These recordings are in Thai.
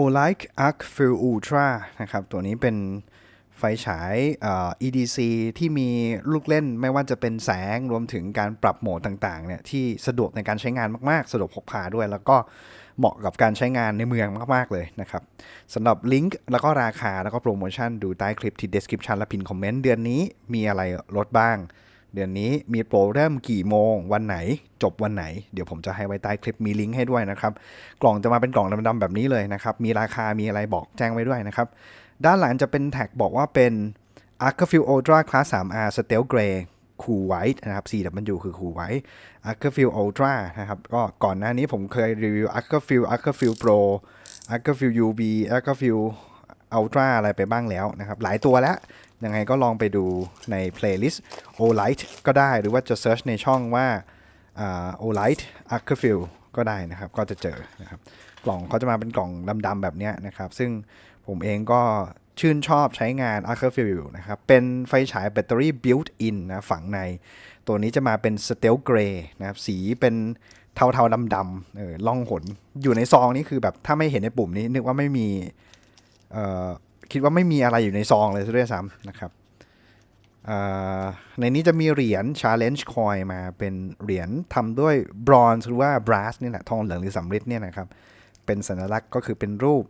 Olight Arc Fill Ultra นะครับ ตัวนี้เป็นไฟฉาย EDC ที่มีลูกเล่นไม่ว่าจะเป็นแสงรวมถึงการปรับโหมดต่างๆเนี่ยที่สะดวกในการใช้งานมากๆ สะดวกพกพาด้วย แล้วก็เหมาะกับการใช้งานในเมืองมากๆเลยนะครับสำหรับลิงก์แล้วก็ราคาแล้วก็โปรโมชั่นดูใต้คลิปที่ description และพินคอมเมนต์เดือนนี้มีอะไรลดบ้าง เดือนนี้มีโปรเริ่มกี่โมง วันไหน จบวันไหน เดี๋ยวผมจะให้ไว้ใต้คลิปมีลิงก์ให้ด้วยนะครับ กล่องจะมาเป็นกล่องดำๆแบบนี้เลยนะครับ มีราคามีอะไรบอกแจ้งไว้ด้วยนะครับ ด้านหลังจะเป็นแท็กบอกว่าเป็น a r c f i e l Ultra Class 3R Stealth Gray Cool White นะครับ CW คือ Cool White a r c f i e l Ultra นะครับ ก็ก่อนหน้านี้ผมเคยรีวิว a r c f i e l a r c f i e l Pro a r c f i e l UV a r c f i e l Ultra อะไรไปบ้างแล้วนะครับ หลายตัวแล้ว ยังไงก็ลองไปดูใน playlist o l i g h t ก็ได้หรือว่าจะ search ในช่องว่า o l i g h t a r f i e l ก็ได้นะครับ ก็จะเจอนะครับ กล่องเขาจะมาเป็นกล่องดำๆแบบนี้นะครับ ซึ่งผมเองก็ชื่นชอบใช้งาน a r f i e l อยู่นะครับ เป็นไฟฉายแบตเตอรี่ built in นะฝังใน ตัวนี้จะมาเป็น stealth gray นะครับ สีเป็นเทาๆดำๆเออล่องหน อยู่ในซองนี่คือแบบถ้าไม่เห็นในปุ่มนี้ นึกว่าไม่มี คิดว่าไม่มีอะไรอยู่ในซองเลยซะด้วยซ้ำนะครับในนี้จะมีเหรียญ challenge coin มาเป็นเหรียญทำด้วย bronze หรือว่า brass นี่แหละทองเหลืองหรือสำริดเนี่ยนะครับ เป็นสัญลักษณ์ก็คือเป็นรูป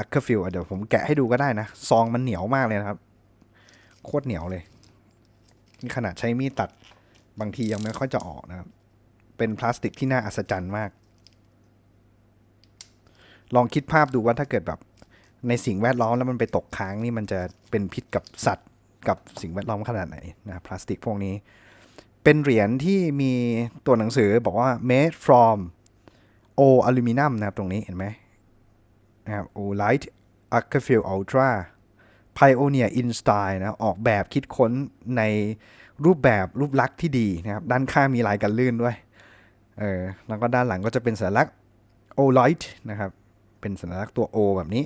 a r c f i e l เดี๋ยวผมแกะให้ดูก็ได้นะ ซองมันเหนียวมากเลยนะครับ โคตรเหนียวเลยนี่ขนาดใช้มีดตัดบางทียังไม่ค่อยจะออกนะครับ เป็นพลาสติกที่น่าอัศจรรย์มาก ลองคิดภาพดูว่าถ้าเกิดแบบ ในสิ่งแวดล้อมแล้วมันไปตกค้างนี่มันจะเป็นพิษกับสัตว์กับสิ่งแวดล้อมขนาดไหนนะพลาสติกพวกนี้ เป็นเหรียญที่มีตัวหนังสือบอกว่า made from o aluminum นะครับตรงนี้เห็นไหมนะครับ o light a r c f i e l ultra pioneer in style นะออกแบบคิดค้นในรูปแบบรูปลักษณ์ที่ดีนะครับ ด้านข้างมีลายกันลื่นด้วยเออแล้วก็ด้านหลังก็จะเป็นสัญลักษณ์ o light นะครับ เป็นสัญลักษณ์ตัว O แบบนี้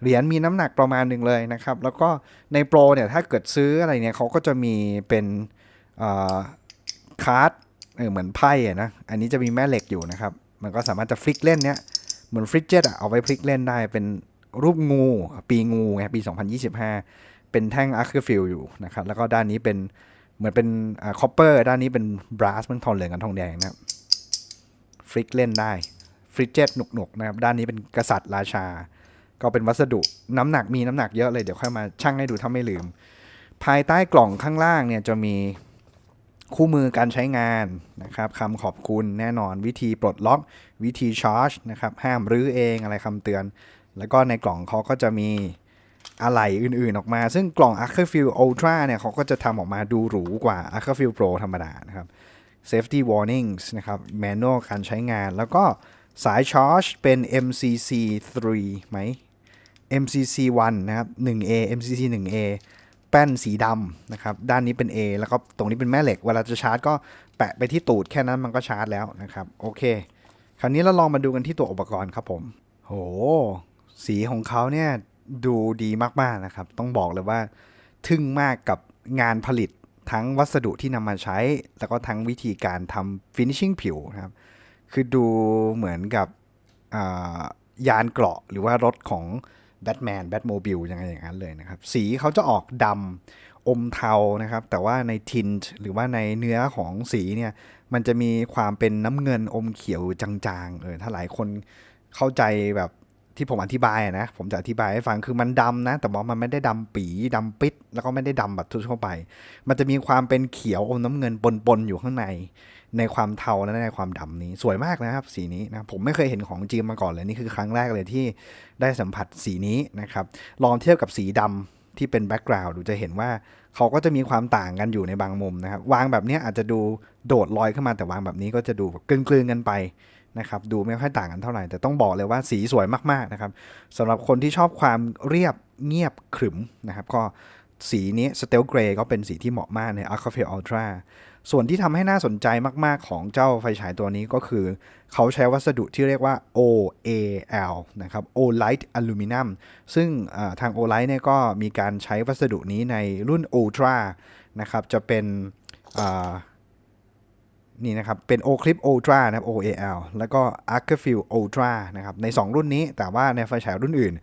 เหรียญมีน้ำหนักประมาณหนึ่งเลยนะครับ แล้วก็ในโปรเนี่ยถ้าเกิดซื้ออะไรเนี่ยเขาก็จะมีเป็นคาร์ดเออเหมือนไพ่นะอันนี้จะมีแม่เหล็กอยู่นะครับ มันก็สามารถจะฟลิกเล่นเนี่ยเหมือนฟลิกเจตอะเอาไว้ฟลิกเล่นได้เป็นรูปงูปีงูไงปี 2025 เป็นแท่งอาร์คฟิลอยู่นะครับ แล้วก็ด้านนี้เป็นเหมือนเป็นคอปเปอร์ด้านนี้เป็นบรัสมันทองเหลืองกับทองแดงนะครับฟลิกเล่นได้ฟริเจตหนุกๆนะครับ ด้านนี้เป็นกษัตริย์ราชา ก็เป็นวัสดุน้ำหนักมีน้ำหนักเยอะเลยเดี๋ยวค่อยมาชั่งให้ดูถ้าไม่ลืม ภายใต้กล่องข้างล่างเนี่ยจะมีคู่มือการใช้งานนะครับคำขอบคุณแน่นอนวิธีปลดล็อกวิธีชาร์จนะครับห้ามรื้อเองอะไรคำเตือน แล้วก็ในกล่องเขาก็จะมีอะไหล่อื่นๆออกมา ซึ่งกล่อง a r c h i l Ultra เนี่ยเขาก็จะทำออกมาดูหรูกว่า a r c h i l Pro ธรรมดานะครับ Safety Warnings นะครับ Manual การใช้งาน แล้วก็สายชาร์จเป็น MCC 3ไหม MCC 1นะครับ 1A MCC 1A แป้นสีดำนะครับ ด้านนี้เป็น A แล้วก็ตรงนี้เป็นแม่เหล็ก เวลาจะชาร์จก็แปะไปที่ตูดแค่นั้นมันก็ชาร์จแล้วนะครับ โอเค คราวนี้เราลองมาดูกันที่ตัวอุปกรณ์ครับผม โห สีของเขาเนี่ยดูดีมาก ๆ นะครับ ต้องบอกเลยว่า ทึ่งมากกับงานผลิตทั้งวัสดุที่นำมาใช้ แล้วก็ทั้งวิธีการทำ finishing ผิวนะครับ คือดูเหมือนกับยานเกราะหรือว่ารถของ แบทแมนแบทโมบิลยังไงอย่างนั้นเลยนะครับ สีเขาจะออกดำอมเทานะครับ แต่ว่าในทินหรือว่าในเนื้อของสีเนี่ย มันจะมีความเป็นน้ำเงินอมเขียวจางๆเออถ้าหลายคนเข้าใจแบบที่ผมอธิบายนะ ผมจะอธิบายให้ฟังคือมันดำนะ แต่ว่ามันไม่ได้ดำปีดำปิด แล้วก็ไม่ได้ดำแบบทั่วไป มันจะมีความเป็นเขียวอมน้ำเงินปนๆอยู่ข้างใน ในความเทาและในความดำนี้สวยมากนะครับ สีนี้นะผมไม่เคยเห็นของจริงมาก่อนเลยนี่คือครั้งแรกเลยที่ได้สัมผัสสีนี้นะครับ ลองเทียบกับสีดำที่เป็นแบ็กกราวด์ดูจะเห็นว่าเขาก็จะมีความต่างกันอยู่ในบางมุมนะครับ วางแบบนี้อาจจะดูโดดลอยขึ้นมาแต่วางแบบนี้ก็จะดูกลืนๆกันไปนะครับดูไม่ค่อยต่างกันเท่าไหร่ แต่ต้องบอกเลยว่าสีสวยมากๆนะครับสำหรับคนที่ชอบความเรียบเงียบขรึมนะครับ ก็สีนี้สเตลเกรย์ก็เป็นสีที่เหมาะมากใน a q u a f e Ultra ส่วนที่ทำให้น่าสนใจมากๆของเจ้าไฟฉายตัวนี้ก็คือ เขาใช้วัสดุที่เรียกว่า OAL นะครับ Olight Aluminum ซึ่งทาง Olight เนี่ยก็มีการใช้วัสดุนี้ในรุ่น Ultra นะครับ จะเป็นนี่นะครับเป็น Oclip Ultra นะครับ OAL แล้วก็ Arcafil Ultra นะครับใน 2 รุ่นนี้แต่ว่าในไฟฉายรุ่นอื่น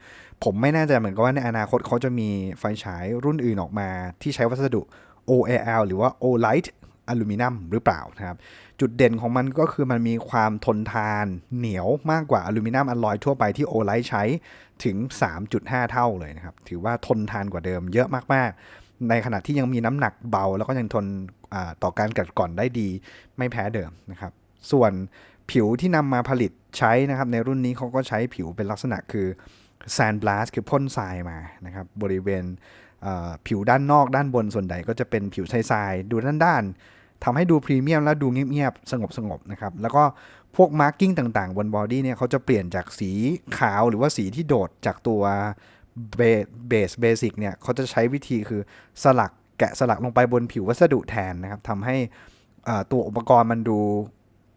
ผมไม่แน่ใจเหมือนกันว่าในอนาคตเขาจะมีไฟฉายรุ่นอื่นออกมา ที่ใช้วัสดุ OAL หรือว่า O Light อลูมิเนียมหรือเปล่านะครับ จุดเด่นของมันก็คือมันมีความทนทานเหนียวมากกว่าอลูมิเนียมอลลอยทั่วไปที่ OLite ใช้ถึง 3.5 เท่าเลยนะครับ ถือว่าทนทานกว่าเดิมเยอะมากๆ ในขณะที่ยังมีน้ำหนักเบา แล้วก็ยังทนต่อการกัดก่อนได้ดีไม่แพ้เดิมนะครับ ส่วนผิวที่นำมาผลิตใช้นะครับ ในรุ่นนี้เขาก็ใช้ผิวเป็นลักษณะคือ sand blast คือพ่นทรายมานะครับบริเวณผิวด้านนอกด้านบนส่วนใหญ่ก็จะเป็นผิวทรายๆดูด้านๆ ทำให้ดูพรีเมียมและดูเงียบๆสงบๆนะครับ แล้วก็พวกมาร์กิ้งต่างๆ บนบอดี้เนี่ยเขาจะเปลี่ยนจากสีขาวหรือว่าสีที่โดดจากตัวเบสเบสิกเนี่ยเขาจะใช้วิธีคือสลักแกะสลักลงไปบนผิววัสดุแทนนะครับทำให้ตัวอุปกรณ์มันดู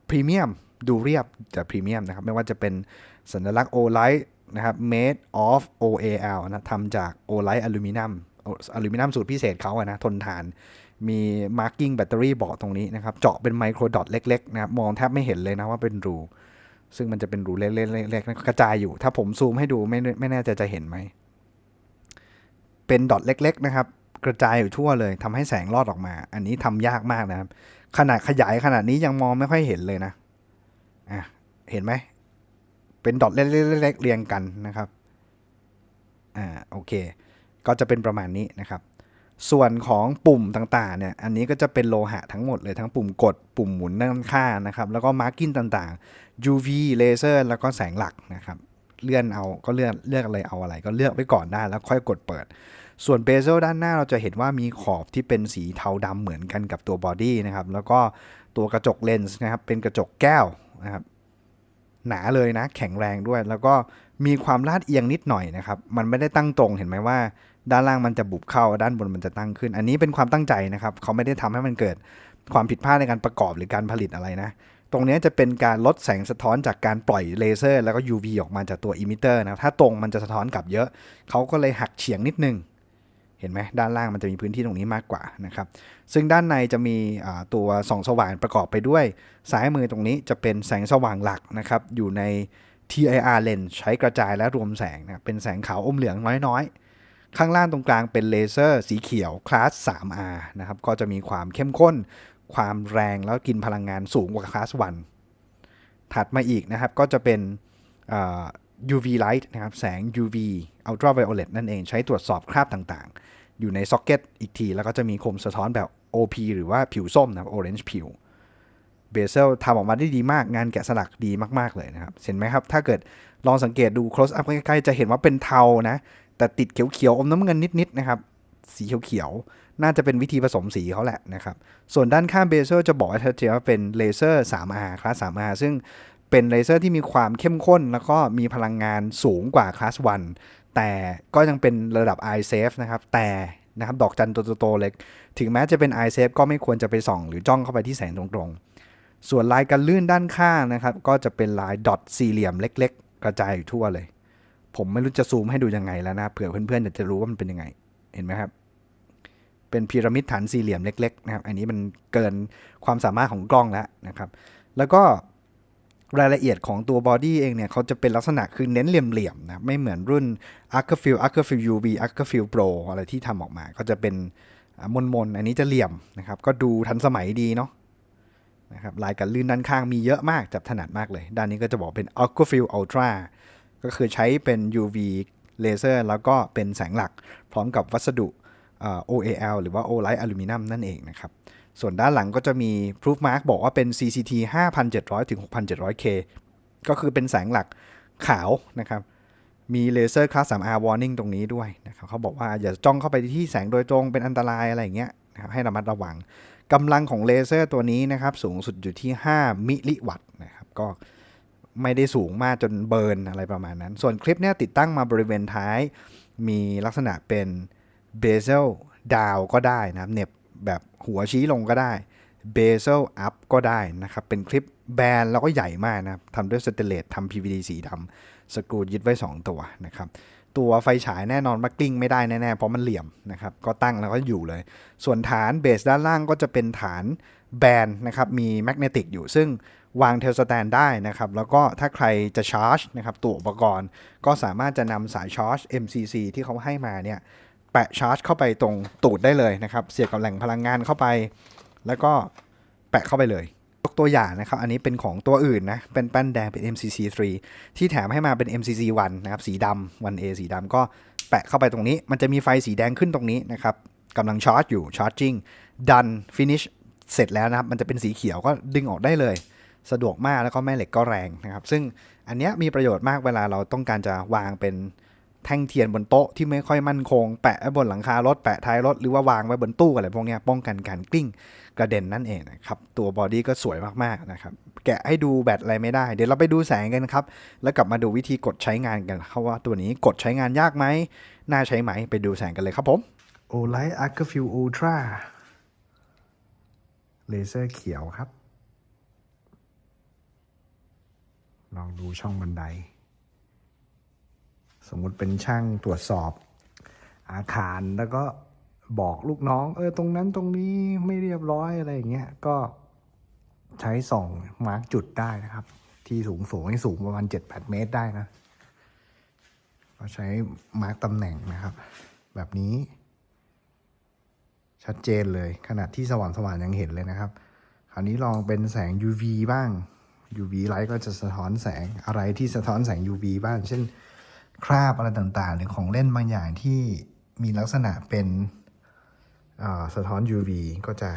พรีเมียมดูเรียบแต่พรีเมียมนะครับ ไม่ว่าจะเป็นสัญลักษณ์ O-Lite นะครับ made of OAL นะทำจาก O-Lite อลูมิเนียมอลูมิเนียมสูตรพิเศษเขาอะนะ ทนทาน มี marking แบตเตอรี่บอกตรงนี้นะครับ เจาะเป็นไมโครดอทเล็กๆนะครับมองแทบไม่เห็นเลยนะว่าเป็นรู ซึ่งมันจะเป็นรูเล็กๆๆๆกระจายอยู่ ถ้าผมซูมให้ดูไม่ไม่แน่ใจจะเห็นไหม เป็นดอทเล็ก ๆ นะครับ กระจายอยู่ทั่วเลยทำให้แสงรอดออกมา อันนี้ทำยากมากนะครับ ขนาดขยายขนาดนี้ยังมองไม่ค่อยเห็นเลยนะอะเห็นไหมเป็นดอทเล็กๆเรียงกันนะครับอ่าโอเค ก็จะเป็นประมาณนี้นะครับ ส่วนของปุ่มต่างๆเนี่ย อันนี้ก็จะเป็นโลหะทั้งหมดเลยทั้งปุ่มกด ปุ่มหมุนด้านข้างนะครับ แล้วก็มาร์กิ้งต่างๆ UV เลเซอร์แล้วก็แสงหลักนะครับ เลื่อนเอาก็เลือกเลือกอะไรเอาอะไร ก็เลือกไว้ก่อนได้แล้วค่อยกดเปิด ส่วนเบเซลด้านหน้าเราจะเห็นว่ามีขอบที่เป็นสีเทาดำเหมือนกันกับตัวบอดี้นะครับ แล้วก็ตัวกระจกเลนส์นะครับ เป็นกระจกแก้วนะครับ หนาเลยนะ แข็งแรงด้วย แล้วก็มีความลาดเอียงนิดหน่อยนะครับ มันไม่ได้ตั้งตรงเห็นไหมว่า ด้านล่างมันจะบุบเข้า ด้านบนมันจะตั้งขึ้น อันนี้เป็นความตั้งใจนะครับ เขาไม่ได้ทำให้มันเกิดความผิดพลาดในการประกอบหรือการผลิตอะไรนะ ตรงนี้จะเป็นการลดแสงสะท้อนจากการปล่อยเลเซอร์ แล้วก็ UV ออกมาจากตัวอิมิเตอร์นะถ้าตรงมันจะสะท้อนกลับเยอะ เขาก็เลยหักเฉียงนิดนึง เห็นไหมด้านล่างมันจะมีพื้นที่ตรงนี้มากกว่านะครับ ซึ่งด้านในจะมีตัวส่องสว่างประกอบไปด้วย ซ้ายมือตรงนี้จะเป็นแสงสว่างหลักนะครับ อยู่ใน TIR lens ใช้กระจายและรวมแสงนะเป็นแสงขาวอมเหลืองน้อยๆ ข้างล่างตรงกลางเป็นเลเซอร์สีเขียวคลาส 3R นะครับก็จะมีความเข้มข้น ความแรงแล้วกินพลังงานสูงกว่าคลาส 1 ถัดมาอีกนะครับก็จะเป็นอ่า UV light นะครับแสง UV ultraviolet นั่นเองใช้ตรวจสอบคราบต่างๆ อยู่ในซ็อกเก็ตอีกที แล้วก็จะมีคมสะท้อนแบบ OP หรือว่าผิวส้มนะครับ orange ผิวเบเซลทำออกมาได้ดีมากงานแกะสลักดีมากๆเลยนะครับ เห็นไหมครับ ถ้าเกิดลองสังเกตดู close up ใกล้ๆ จะเห็นว่าเป็นเทานะ แต่ติดเขียวๆอมน้ำเงินนิดๆนะครับ สีเขียวๆ น่าจะเป็นวิธีผสมสีเขาแหละนะครับ ส่วนด้านข้างเบเซลจะบอกให้ชัดเจนว่าเป็นเลเซอร์ 3R คลาส 3R ซึ่งเป็นเลเซอร์ที่มีความเข้มข้น แล้วก็มีพลังงานสูงกว่าคลาส 1 แต่ก็ยังเป็นระดับ eye safe นะครับ แต่นะครับดอกจันตัวโตๆเล็ก ถึงแม้จะเป็น eye safe ก็ไม่ควรจะไปส่อง หรือจ้องเข้าไปที่แสงตรงๆ ส่วนลายกันลื่นด้านข้างนะครับ ก็จะเป็นลายดอทสี่เหลี่ยมเล็ก ๆ กระจายอยู่ทั่วเลย ผมไม่รู้จะซูมให้ดูยังไงแล้วนะเผื่อเพื่อนๆอยากจะรู้ว่ามันเป็นยังไง เห็นไหมครับ เป็นพีระมิดฐานสี่เหลี่ยมเล็ก ๆ นะครับ อันนี้มันเกินความสามารถของกล้องแล้วนะครับ แล้วก็รายละเอียดของตัวบอดี้เองเนี่ยเขาจะเป็นลักษณะคือเน้นเหลี่ยมๆนะไม่เหมือนรุ่น a r c a f i l a r c a f i l UV a r c a f i l Pro อะไรที่ทำออกมา ก็จะเป็นมนมนๆอันนี้จะเหลี่ยมนะครับ ก็ดูทันสมัยดีเนาะนะครับลายกันลื่นด้านข้างมีเยอะมากจับถนัดมากเลย ด้านนี้ก็จะบอกเป็น Aquafil Ultra ก็คือใช้เป็น UV เลเซอร์แล้วก็เป็นแสงหลัก พร้อมกับวัสดุ OAL หรือว่า O Light Aluminum นั่นเองนะครับ ส่วนด้านหลังก็จะมี Proof Mark บอกว่าเป็น CCT 5,700 ถึง 6,700K ก็คือเป็นแสงหลักขาวนะครับ มีเลเซอร์คลาส 3R warning ตรงนี้ด้วยนะครับเขาบอกว่าอย่าจ้องเข้าไปที่แสงโดยตรงเป็นอันตรายอะไรอย่างเงี้ยนะครับให้ระมัดระวังกำลังของเลเซอร์ตัวนี้นะครับสูงสุดอยู่ที่ 5 มิลลิวัตต์นะครับก็ ไม่ได้สูงมากจนเบิร์นอะไรประมาณนั้น ส่วนคลิปเนี้ยติดตั้งมาบริเวณท้าย มีลักษณะเป็นเบเซลดาวก็ได้นะครับเน็บแบบหัวชี้ลงก็ได้เบเซลอัพก็ได้นะครับ เป็นคลิปแบนแล้วก็ใหญ่มากนะครับทำด้วยสเตเลสทำ PVD สีดำสกรูยึดไว้ 2 ตัวนะครับตัวไฟฉายแน่นอนว่ากลิ้งไม่ได้แน่ๆ เพราะมันเหลี่ยมนะครับ ก็ตั้งแล้วก็อยู่เลย ส่วนฐานเบสด้านล่างก็จะเป็นฐานแบนนะครับ มีแมกเนติกอยู่ซึ่ง วางเทลสแตนได้นะครับ แล้วก็ถ้าใครจะชาร์จนะครับตัวอุปกรณ์ ก็สามารถจะนำสายชาร์จ MCC ที่เขาให้มาเนี่ยแปะชาร์จเข้าไปตรงตูดได้เลยนะครับ เสียบกับแหล่งพลังงานเข้าไป แล้วก็แปะเข้าไปเลยยกตัวอย่างนะครับ อันนี้เป็นของตัวอื่นนะ เป็นแป้นแดงเป็น MCC3 ที่แถมให้มาเป็น MCC1 นะครับ สีดำ 1A สีดำก็แปะเข้าไปตรงนี้ มันจะมีไฟสีแดงขึ้นตรงนี้นะครับกำลังชาร์จอยู่ charging done finish เสร็จแล้วนะครับ มันจะเป็นสีเขียวก็ดึงออกได้เลย สะดวกมากแล้วก็แม่เหล็กก็แรงนะครับ ซึ่งอันเนี้ยมีประโยชน์มากเวลาเราต้องการจะวางเป็นแท่งเทียนบนโต๊ะที่ไม่ค่อยมั่นคง แปะไว้บนหลังคารถแปะท้ายรถหรือว่าวางไว้บนตู้อะไรพวกนี้ป้องกันการกลิ้งกระเด็นนั่นเองนะครับตัวบอดี้ก็สวยมากๆนะครับแกะให้ดูแบตอะไรไม่ได้ เดี๋ยวเราไปดูแสงกันครับ แล้วกลับมาดูวิธีกดใช้งานกันครับว่าตัวนี้กดใช้งานยากไหมน่าใช้ไหมไปดูแสงกันเลยครับผม Olight a c u f i l Ultra เลเซอร์เขียวครับ ลองดูช่องบันได สมมุติเป็นช่างตรวจสอบ อาคารแล้วก็บอกลูกน้อง เออตรงนั้นตรงนี้ไม่เรียบร้อยอะไรอย่างเงี้ยก็ใช้ส่องมาร์กจุดได้นะครับ ที่สูงสูงให้สูงประมาณ7-8เมตรได้นะก็ใช้มาร์กตำแหน่งนะครับ แบบนี้ ชัดเจนเลยขนาดที่สว่างสว่างๆยังเห็นเลยนะครับ คราวนี้ลองเป็นแสง UV บ้าง UV ไลท์ก็จะสะท้อนแสงอะไรที่สะท้อนแสง UV บ้างเช่น คราบอะไรต่างๆ หรือของเล่นบางอย่างที่มีลักษณะเป็นสะท้อน UV ก็จะ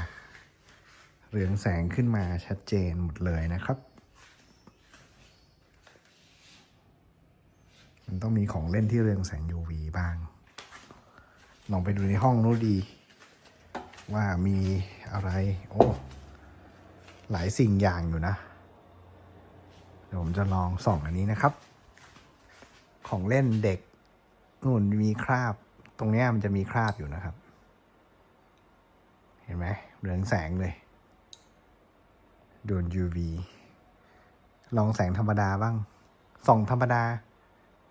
เรืองแสงขึ้นมาชัดเจนหมดเลยนะครับ มันต้องมีของเล่นที่เรืองแสง UV บ้าง ลองไปดูในห้องนู้ดี ว่ามีอะไร โอ้ หลายสิ่งอย่างอยู่นะ เดี๋ยวผมจะลองส่องอันนี้นะครับ ของเล่นเด็กนู่นมีคราบ ตรงนี้มันจะมีคราบอยู่นะครับ เห็นไหมเรืองแสงเลยโดน UV ลองแสงธรรมดาบ้าง ส่องธรรมดา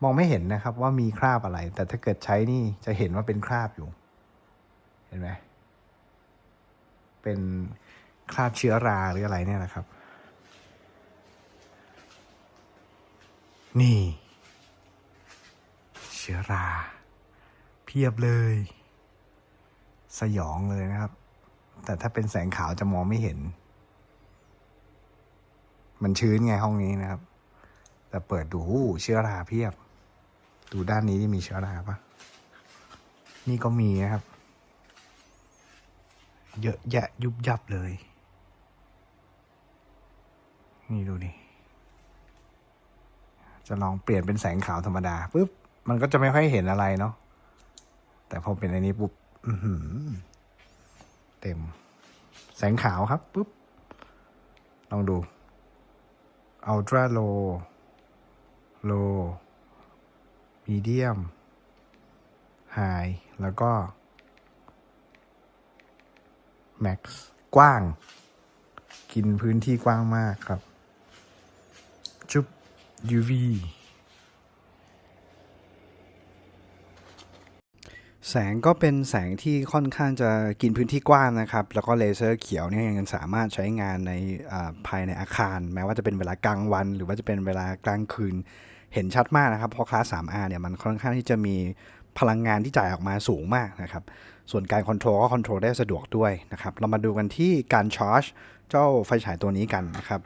มองไม่เห็นนะครับว่ามีคราบอะไร แต่ถ้าเกิดใช้นี่จะเห็นว่าเป็นคราบอยู่ เห็นไหมเป็นคราบเชื้อราหรืออะไรเนี่ยนะครับ นี่ เชื้อรา เพียบเลย สยองเลยนะครับ แต่ถ้าเป็นแสงขาวจะมองไม่เห็น มันชื้นไงห้องนี้นะครับ แต่เปิดดูเชื้อราเพียบ ดูด้านนี้ที่มีเชื้อราปะนี่ก็มีนะครับ เยอะแยะยุบยับเลย นี่ดูดิ จะลองเปลี่ยนเป็นแสงขาวธรรมดาปุ๊บมันก็จะไม่ค่อยเห็นอะไรเนาะแต่พอเป็นอันนี้ปุ๊บเต็ม แสงขาวครับปุ๊บลองดู ultra low low medium high แล้วก็ max กว้าง กินพื้นที่กว้างมากครับ UV แสงก็เป็นแสงที่ค่อนข้างจะกินพื้นที่กว้างนะครับ แล้วก็เลเซอร์เขียวเนี่ยยังสามารถใช้งานในภายในอาคาร แม้ว่าจะเป็นเวลากลางวัน หรือว่าจะเป็นเวลากลางคืนเห็นชัดมากนะครับ เพราะคลาส 3R เนี่ยมันค่อนข้างที่จะมีพลังงานที่จ่ายออกมาสูงมากนะครับ ส่วนการคอนโทรลก็คอนโทรลได้สะดวกด้วยนะครับ เรามาดูกันที่การชาร์จ เจ้าไฟฉายตัวนี้กันนะครับ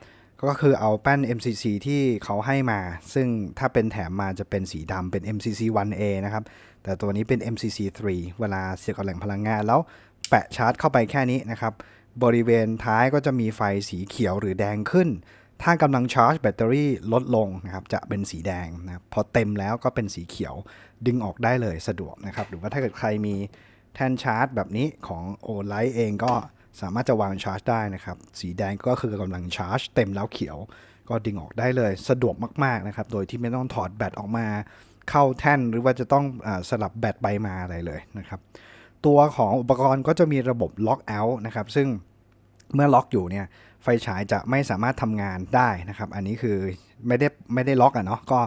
ก็คือเอาแป้น MCC ที่เขาให้มา ซึ่งถ้าเป็นแถมมาจะเป็นสีดำเป็น MCC 1A นะครับ แต่ตัวนี้เป็น MCC 3 เวลาเสียบกับแหล่งพลังงาน แล้วแปะชาร์จเข้าไปแค่นี้นะครับ บริเวณท้ายก็จะมีไฟสีเขียวหรือแดงขึ้น ถ้ากำลังชาร์จแบตเตอรี่ลดลงนะครับ จะเป็นสีแดงนะพอเต็มแล้วก็เป็นสีเขียวดึงออกได้เลยสะดวกนะครับ หรือว่าถ้าเกิดใครมีแท่นชาร์จแบบนี้ของ o l i g h t เองก็ สามารถจะวางชาร์จได้นะครับ สีแดงก็คือกำลังชาร์จเต็มแล้วเขียว ก็ดึงออกได้เลย สะดวกมากๆนะครับ โดยที่ไม่ต้องถอดแบตออกมาเข้าแท่นหรือว่าจะต้องอสลับแบตไปมาอะไรเลยนะครับ ตัวของอุปกรณ์ก็จะมีระบบล็อกเอาท์นะครับ ซึ่งเมื่อล็อกอยู่เนี่ยไฟฉายจะไม่สามารถทำงานได้นะครับ อันนี้คือไม่ได้ไม่ได้ล็อกอะเนาะก็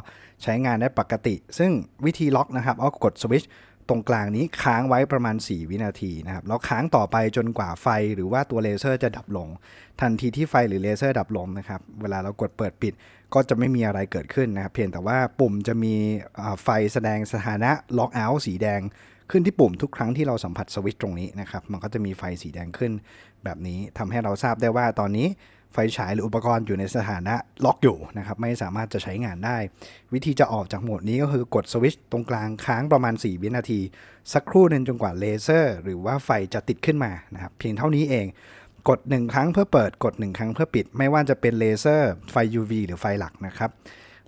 ใช้งานได้ปกติ ซึ่งวิธีล็อกนะครับเอากดสวิตช์ ตรงกลางนี้ค้างไว้ประมาณ 4 วินาทีนะครับแล้วค้างต่อไปจนกว่าไฟหรือว่าตัวเลเซอร์จะดับลง ทันทีที่ไฟหรือเลเซอร์ดับลงนะครับเวลาเรากดเปิดปิดก็จะไม่มีอะไรเกิดขึ้นนะครับเพียงแต่ว่าปุ่มจะมีไฟแสดงสถานะล็อกเอาท์สีแดงขึ้นที่ปุ่มทุกครั้งที่เราสัมผัสสวิตช์ตรงนี้นะครับมันก็จะมีไฟสีแดงขึ้น แบบนี้ทำให้เราทราบได้ว่าตอนนี้ ไฟฉายหรืออุปกรณ์อยู่ในสถานะล็อกอยู่นะครับไม่สามารถจะใช้งานได้ วิธีจะออกจากโหมดนี้ก็คือกดสวิตช์ตรงกลางค้างประมาณ 4 วินาที สักครู่หนึงจนกว่าเลเซอร์ หรือว่าไฟจะติดขึ้นมานะครับเพียงเท่านี้เอง กด 1 ครั้งเพื่อเปิดกด 1 ครั้งเพื่อปิด ไม่ว่าจะเป็นเลเซอร์ไฟ UV หรือไฟหลักนะครับ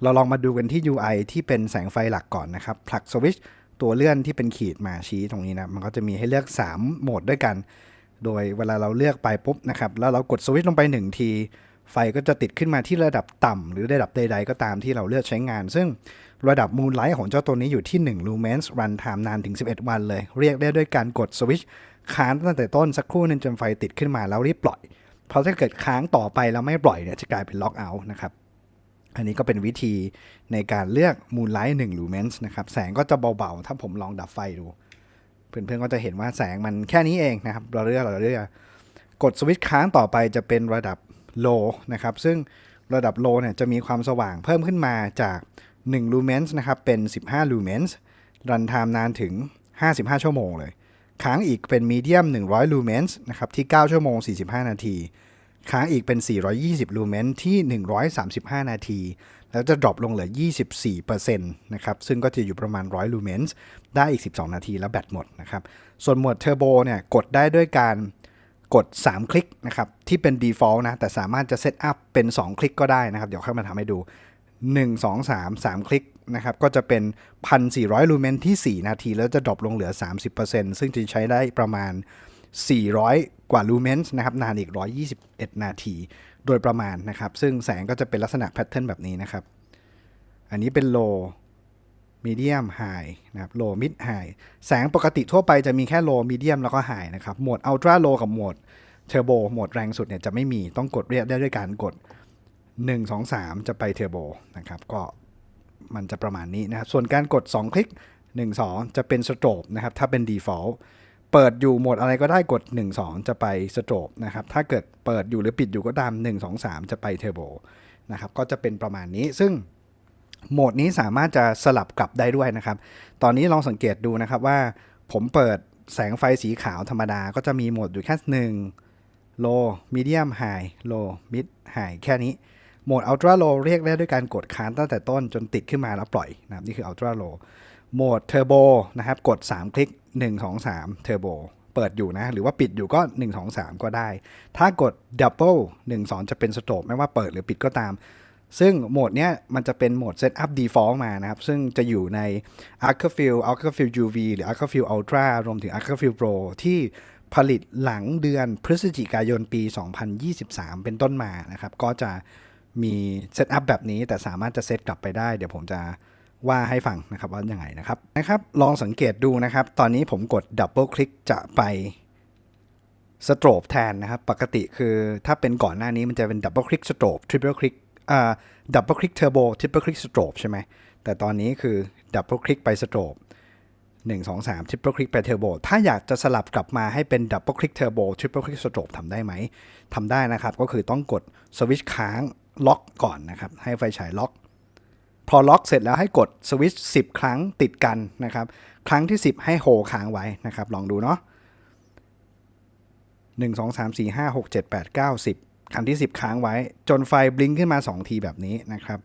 เราลองมาดูกันที่ UI ที่เป็นแสงไฟหลักก่อนนะครับผลักสวิตช์ตัวเลื่อนที่เป็นขีดมาชี้ตรงนี้นะมันก็จะมีให้เลือก 3 โหมดด้วยกัน โดยเวลาเราเลือกไปปุ๊บนะครับ แล้วเรากดสวิตช์ลงไป 1 ที ไฟก็จะติดขึ้นมาที่ระดับต่ำหรือระดับใด ๆ ก็ตามที่เราเลือกใช้งาน ซึ่งระดับ Moonlight ของเจ้าตัวนี้อยู่ที่ 1 lumens run time นานถึง 11 วันเลย เรียกได้ด้วยการกดสวิตช์ค้างตั้งแต่ต้นสักครู่นึงจนไฟติดขึ้นมาแล้วรีบปล่อย เพราะถ้าเกิดค้างต่อไปแล้วไม่ปล่อยเนี่ยจะกลายเป็นล็อกเอาท์นะครับอันนี้ก็เป็นวิธีในการเลือก Moonlight 1 lumens นะครับ แสงก็จะเบา ๆ ถ้าผมลองดับไฟดู เพื่อนๆก็จะเห็นว่าแสงมันแค่นี้เองนะครับเราเลือกเราเลือกกดสวิตช์ค้างต่อไปจะเป็นระดับ low นะครับ ซึ่งระดับ low เนี่ยจะมีความสว่างเพิ่มขึ้นมาจาก1 lumens นะครับเป็น 15 lumens รันไทม์นานถึง 55 ชั่วโมงเลย ค้างอีกเป็น medium 100 lumens นะครับที่ 9 ชั่วโมง 45 นาที ค้างอีกเป็น 420ลูเมนที่ 135 นาที แล้วจะดรอปลงเหลือ 24%นะครับ ซึ่งก็จะอยู่ประมาณ 100 ลูเมนส์ได้อีก 12 นาทีแล้วแบตหมดนะครับ ส่วนหมวดเทอร์โบเนี่ยกดได้ด้วยการกด 3 คลิกนะครับ ที่เป็น default นะ แต่สามารถจะเซตอัพเป็น 2 คลิกก็ได้นะครับ เดี๋ยวค่อยมาทำให้ดู 1 2 3 3 คลิกนะครับ ก็จะเป็น 1,400 ลูเมนที่ 4 นาที แล้วจะดรอปลงเหลือ 30%ซึ่งจะใช้ได้ประมาณ 400 กว่าลูเมนส์นะครับ นานอีก 121 นาที โดยประมาณนะครับ ซึ่งแสงก็จะเป็นลักษณะแพทเทิร์นแบบนี้นะครับ อันนี้เป็น low medium high นะครับ low mid high แสงปกติทั่วไปจะมีแค่ low medium แล้วก็ high นะครับ โหมด ultra low กับโหมด turbo โบโหมดแรงสุดเนี่ยจะไม่มีต้องกดเรียกได้ด้วยการกด 1 2 3 จะไป turbo นะครับ ก็มันจะประมาณนี้นะครับ ส่วนการกด 2 คลิก 1 2 จะเป็น strobe นะครับ ถ้าเป็น default เปิดอยู่หมดอะไรก็ได้กด 1 2 จะไปสโตรบนะครับ ถ้าเกิดเปิดอยู่หรือปิดอยู่ก็ตาม 1 2 3 จะไปเทอร์โบนะครับ ก็จะเป็นประมาณนี้ ซึ่งโหมดนี้สามารถจะสลับกลับได้ด้วยนะครับ ตอนนี้ลองสังเกตดูนะครับว่าผมเปิดแสงไฟสีขาวธรรมดาก็จะมีโหมดอยู่แค่ 1 low medium high low mid high แค่นี้ โหมด ultra low เรียกได้ด้วยการกดค้างตั้งแต่ต้นจนติดขึ้นมาแล้วปล่อยนะครับนี่คือ ultra low โหมด turbo นะครับกด 3 คลิก 1 2 3 turbo เปิดอยู่นะ หรือว่าปิดอยู่ก็ 1 2 3 ก็ได้ ถ้ากด double 1 2 จะเป็นสโตรบไม่ว่าเปิดหรือปิดก็ตาม ซึ่งโหมดเนี้ยมันจะเป็นโหมด Setup Default มานะครับ ซึ่งจะอยู่ใน Arcfield Arcfield UV หรือ Arcfield Ultra รวมถึง Arcfield Pro ที่ผลิตหลังเดือนพฤศจิกายนปี 2023 เป็นต้นมานะครับ ก็จะมีเซตอัพแบบนี้แต่สามารถจะเซตกลับไปได้ เดี๋ยวผมจะ ว่าให้ฟังนะครับว่ายังไงนะครับนะครับ ลองสังเกตดูนะครับ ตอนนี้ผมกดดับเบิลคลิกจะไปสโตรบแทนนะครับ ปกติคือถ้าเป็นก่อนหน้านี้มันจะเป็นดับเบิลคลิกสโตรบทริปเปิลคลิกอ่าดับเบิลคลิกเทอร์โบทริปเปิลคลิกสโตรบใช่ไหมแต่ตอนนี้คือดับเบิลคลิกไปสโตรบ1 2 3 triple click ไปเทอร์โบถ้าอยากจะสลับกลับมาให้เป็น double click turbo triple click strobe ทำได้ไหมทำได้นะครับ ก็คือต้องกดสวิตช์ค้างล็อกก่อนนะครับ ให้ไฟฉายล็อก พอล็อกเสร็จแล้วให้กดสวิตช์10 ครั้งติดกันนะครับ ครั้งที่ 10 ให้โฮค้างไว้นะครับ ลองดูเนาะ1 2 3 4 5 6 7 8 9 10 ครั้งที่ 10 ค้างไว้ จนไฟบลิงขึ้นมา 2 ทีแบบนี้นะครับ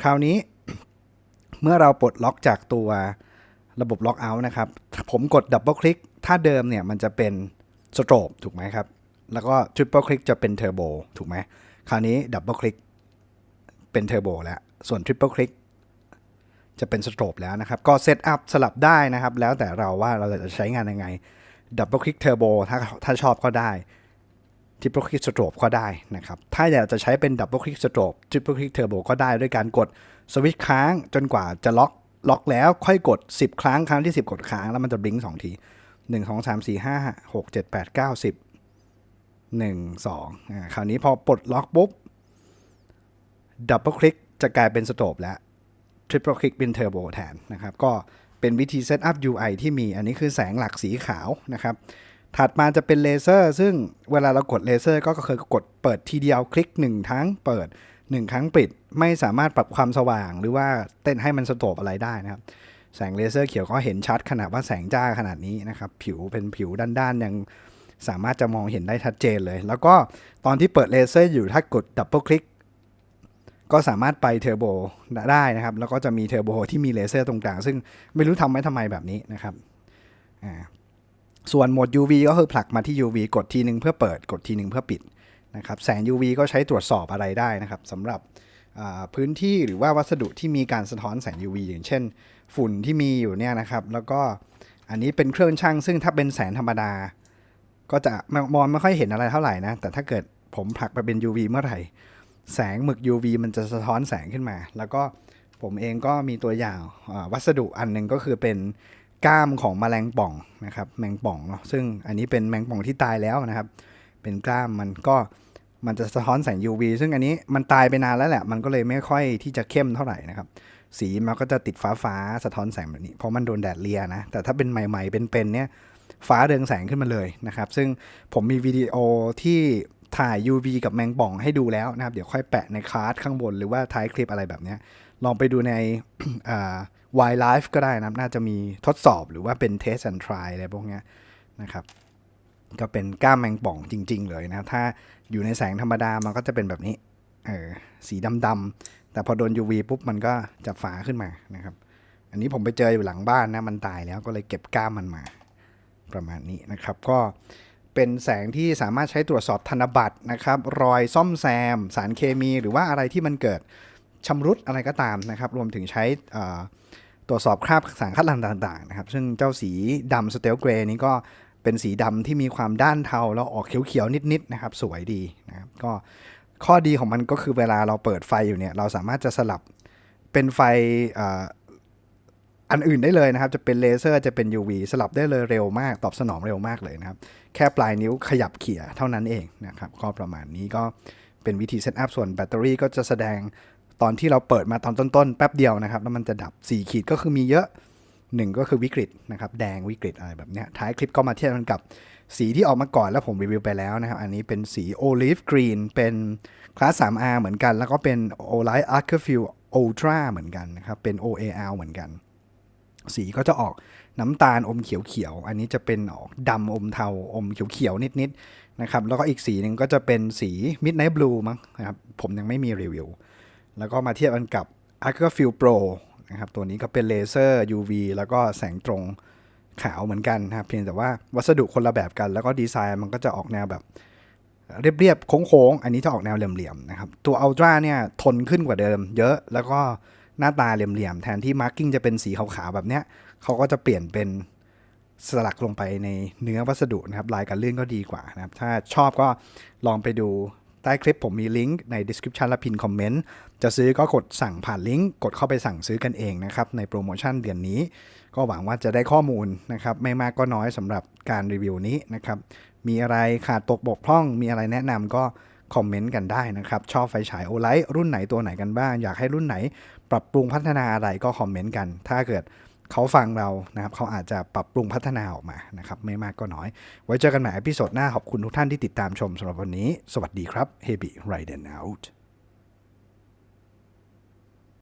คราวนี้เมื่อเราปลดล็อกจากตัวระบบล็อกเอาท์นะครับ ผมกดดับเบิลคลิก ถ้าเดิมเนี่ยมันจะเป็นสโตรบถูกไหมครับ แล้วก็ทริปเปิลคลิกจะเป็นเทอร์โบถูกไหม คราวนี้ดับเบิลคลิกเป็นเทอร์โบแล้ว ส่วนทริปเปิลคลิก จะเป็นสโตรบแล้วนะครับ ก็เซตอัพสลับได้นะครับ แล้วแต่เราว่าเราจะใช้งานยังไงดับเบิลคลิกเทอร์โบถ้าถ้าชอบก็ได้ทริปเปิลคลิกสโตรบก็ได้นะครับ ถ้าอยากจะใช้เป็นดับเบิลคลิกสโตรบทริปเปิลคลิกเทอร์โบก็ได้ด้วยการกดสวิตช์ค้างจนกว่าจะล็อกล็อกแล้วค่อยกด 10 ครั้ง ครั้งที่ 10 กดค้างแล้วมันจะบลิงก์สองที 1 2 3 4 5 6 7 8 9 10 1 2อ่าคราวนี้พอปลดล็อกปุ๊บดับเบิลคลิกจะกลายเป็นสโตรบแล้ว Triple Click เป็น Turbo แทนนะครับก็เป็นวิธีเซตอัพ UI ที่มีอันนี้คือแสงหลักสีขาวนะครับถัดมาจะเป็นเลเซอร์ ซึ่งเวลาเรากดเลเซอร์ก็เคืออกดเปิดทีเดียวคลิก1ครั้งเปิด 1 ครั้งปิด ไม่สามารถปรับความสว่าง หรือว่าเต้นให้มันสโตบอะไรได้นะครับ แสงเลเซอร์เขียวก็เห็นชัดขนาดว่าแสงจ้าขนาดนี้นะครับ ผิวเป็นผิวด้านๆ ยังสามารถจะมองเห็นได้ชัดเจนเลย แล้วก็ตอนที่เปิดเลเซอร์อยู่ถ้ากดดับเบิลคลิก ก็สามารถไปเทอร์โบได้นะครับ แล้วก็จะมีเทอร์โบที่มีเลเซอร์ตรงกลาง ซึ่งไม่รู้ทำไว้ทำไมแบบนี้นะครับส่วนโหมด UV ก็คือผลักมาที่ UV กดทีหนึ่งเพื่อเปิดกดทีหนึ่งเพื่อปิดนะครับแสง UV ก็ใช้ตรวจสอบอะไรได้นะครับสำหรับพื้นที่หรือว่าวัสดุที่มีการสะท้อนแสง UV อย่างเช่น ฝุ่นที่มีอยู่เนี่ยนะครับ แล้วก็อันนี้เป็นเครื่องช่าง ซึ่งถ้าเป็นแสงธรรมดา ก็จะมองไม่ค่อยเห็นอะไรเท่าไหร่นะ แต่ถ้าเกิดผมผลักไปเป็น UV เมื่อไหร่ แสงหมึก UV มันจะสะท้อนแสงขึ้นมา แล้วก็ผมเองก็มีตัวอย่างวัสดุอันหนึ่งก็คือเป็นก้ามของแมลงป่องนะครับแมงป่องเนาะซึ่งอันนี้เป็นแมงป่องที่ตายแล้วนะครับ เป็นกล้ามมันก็มันจะสะท้อนแสง UV ซึ่งอันนี้มันตายไปนานแล้วแหละ มันก็เลยไม่ค่อยที่จะเข้มเท่าไหร่นะครับ สีมันก็จะติดฟ้าฟ้าๆสะท้อนแสงแบบนี้ เพราะมันโดนแดดเลียนะ แต่ถ้าเป็นใหม่ ๆ เป็นๆเนี่ยฟ้าเรืองแสงขึ้นมาเลยนะครับ ซึ่งผมมีวิดีโอที่ ถ่าย UV กับแมงป่องให้ดูแล้วนะครับ เดี๋ยวค่อยแปะในคาร์ดข้างบนหรือว่าท้ายคลิปอะไรแบบนี้ ลองไปดูในอ่า Y Life ก็ได้นะครับ น่าจะมีทดสอบหรือว่าเป็น Test and Try อะไรพวกนี้นะครับก็เป็นก้ามแมงป่องจริง ๆ เลยนะครับ ถ้าอยู่ในแสงธรรมดามันก็จะเป็นแบบนี้เออสีดำๆแต่พอโดน UV ปุ๊บมันก็จะฟ้าขึ้นมานะครับ อันนี้ผมไปเจออยู่หลังบ้านนะมันตายแล้วก็เลยเก็บก้ามมันมาประมาณนี้นะครับ ก็ เป็นแสงที่สามารถใช้ตรวจสอบธนบัตรนะครับ รอยซ่อมแซม สารเคมี หรือว่าอะไรที่มันเกิดชำรุดอะไรก็ตามนะครับ รวมถึงใช้ตรวจสอบคราบสารคัดหลั่งต่างๆนะครับ ซึ่งเจ้าสีดำสเตลเกรนี้ก็เป็นสีดำที่มีความด้านเทาแล้วออกเขียวๆนิดๆนะครับ สวยดีนะครับก็ข้อดีของมันก็คือเวลาเราเปิดไฟอยู่เนี่ยเราสามารถจะสลับเป็นไฟ อันอื่นได้เลยนะครับ จะเป็นเลเซอร์จะเป็น UV สลับได้เลยเร็วมาก ตอบสนองเร็วมากเลยนะครับ แค่ปลายนิ้วขยับเขี่ยเท่านั้นเองนะครับ ก็ประมาณนี้ก็เป็นวิธีเซตอัพส่วนแบตเตอรี่ก็จะแสดงตอนที่เราเปิดมาตอนต้นๆ แป๊บเดียวนะครับ แล้วมันจะดับ 4 ขีดก็คือมีเยอะ 1 ก็คือวิกฤตนะครับ แดงวิกฤตอะไรแบบเนี้ยท้ายคลิปก็มาเทียบกันกับสีที่ออกมาก่อนแล้วผมรีวิวไปแล้วนะครับ อันนี้เป็นสีโอลิฟกรีนเป็นคลาส 3R เหมือนกัน แล้วก็เป็น Olight a r c a f i l Ultra เหมือนกันนะครับ เป็น OAL เหมือนกัน สีก็จะออกน้ำตาลอมเขียวๆ อันนี้จะเป็นออกดำอมเทาอมเขียวๆ นิดๆ นะครับ แล้วก็อีกสีหนึ่งก็จะเป็นสี Midnight Blue มั้งนะครับ ผมยังไม่มีรีวิว แล้วก็มาเทียบกันกับ a r c a f i l Pro นะครับ ตัวนี้ก็เป็นเลเซอร์ UV แล้วก็แสงตรงขาวเหมือนกันนะครับ เพียงแต่ว่าวัสดุคนละแบบกัน แล้วก็ดีไซน์มันก็จะออกแนวแบบเรียบๆ โค้งๆ อันนี้จะออกแนวเหลี่ยมๆ นะครับ ตัว Ultra เนี่ยทนขึ้นกว่าเดิม เยอะ แล้วก็ หน้าตาเหลี่ยมๆแทนที่มาร์กิ้งจะเป็นสีขาวๆแบบเนี้ยเขาก็จะเปลี่ยนเป็นสลักลงไปในเนื้อวัสดุนะครับลายการเลื่อนก็ดีกว่านะครับ ถ้าชอบก็ลองไปดูใต้คลิปผมมีลิงก์ใน description และพินคอมเมนต์ จะซื้อก็กดสั่งผ่านลิงก์ กดเข้าไปสั่งซื้อกันเองนะครับ ในโปรโมชั่นเดือนนี้ ก็หวังว่าจะได้ข้อมูลนะครับ ไม่มากก็น้อยสำหรับการรีวิวนี้นะครับ มีอะไรขาดตกบกพร่อง มีอะไรแนะนำก็คอมเมนต์กันได้นะครับ ชอบไฟฉายโอไลท์รุ่นไหนตัวไหนกันบ้าง อยากให้รุ่นไหน ปรับปรุงพัฒนาอะไรก็คอมเมนต์กัน ถ้าเกิดเขาฟังเรานะครับเขาอาจจะปรับปรุงพัฒนาออกมานะครับไม่มากก็น้อย ไว้เจอกันใหม่อพิโซดหน้าขอบคุณทุกท่านที่ติดตามชมสำหรับวันนี้ สวัสดีครับ h e b i r i d e n Out